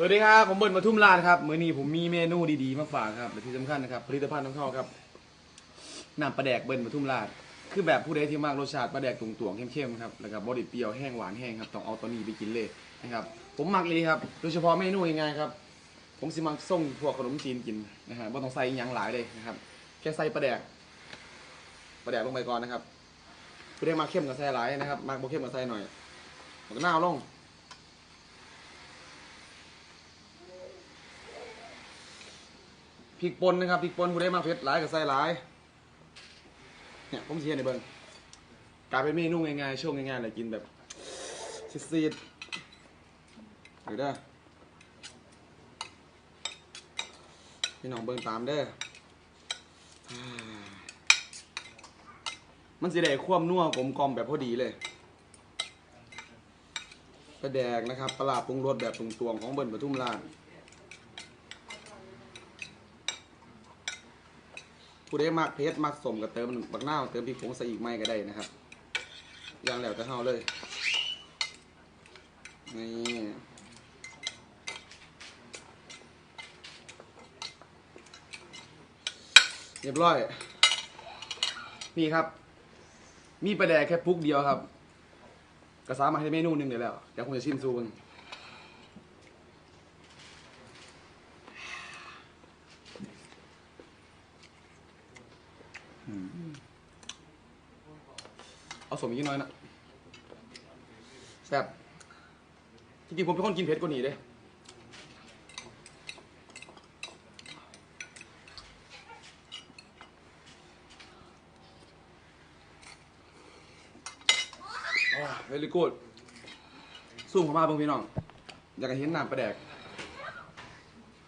สวัสดีครับ ผมเบิร์นปทุมราชครับมื้อนี้ผมมีเมนูดีๆมาฝากครับและที่สำคัญนะครับผลิตภัณฑ์ของเขาครับน้ำปลาแดกเบิร์นปทุมราชคือแบบผู้ใดที่มากรสชาติปลาแดกตรงๆเข้มๆครับแล้วก็บดเปรี้ยวแห้งหวานแห้งครับต้องเอาตัวนี้ไปกินเลยนะครับผมมักเลยครับโดยเฉพาะเมนูง่ายๆครับผมสิมักส่งพวกขนมจีนกินนะฮะบ่ต้องใส่อิหยังหลายเลยนะครับแค่ใส่ปลาแดกปลาแดกลงไปก่อนนะครับผู้ใดมาเข้มกับใส่หลายนะครับมากบ่เข้มกับใส่หน่อยมันก็น่าเอาลง พริกป่นนะครับพริกป่นผู้ได้มาเผ็ดหลายกับใส่หลายเนี่ยผมเชียร์ในเบิ้งกลายเป็นเมนูง่ายๆช่วงง่ายๆเลยกินแบบซีดๆหรือเด้อพี่น้องเบิ้งตามเด้อมันสิได้ควมนัวกลมกลอมแบบพอดีเลยปลาแดกนะครับปลาปรุงรสแบบตรงๆของเบิ้ลปทุมราช ผู้ใดมักเพชรมักสมกับเติมบักหน้าเติมพริกผงใส่อีกไม่ก็ได้นะครับอย่างแล้วแต่เฮาเลยนี่เรียบร้อย นี่ครับ มีปลาแดกแค่พุกเดียวครับ ก็สามารถให้เมนูหนึ่งได้แล้วเดี๋ยวผมจะชิมซูมัน เอาสมอีกน้อยนะแซ่บจริงๆผมเป็นคนกินเผ็ดกว่านี้เด้เวลิกูดซุ่มเข้ามาเบิ่งพี่น้อง อยากเห็นน้ำปลาแดก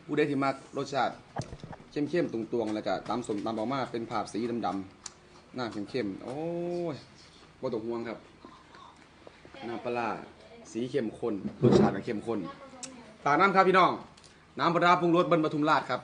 ผู้ใดที่มักรสชาติ เข้มๆตรงๆแล้วก็ตามสมตามออกมาเป็นภาพสีดำๆหน้าเข้มๆโอ้ยบ่ตกห่วงครับน้ำปลาร้าสีเข้มข้นรสชาติก็เข้มข้นตากน้ำครับพี่น้อง น้ำปลาร้าปรุงรสบรรปทุมราชครับ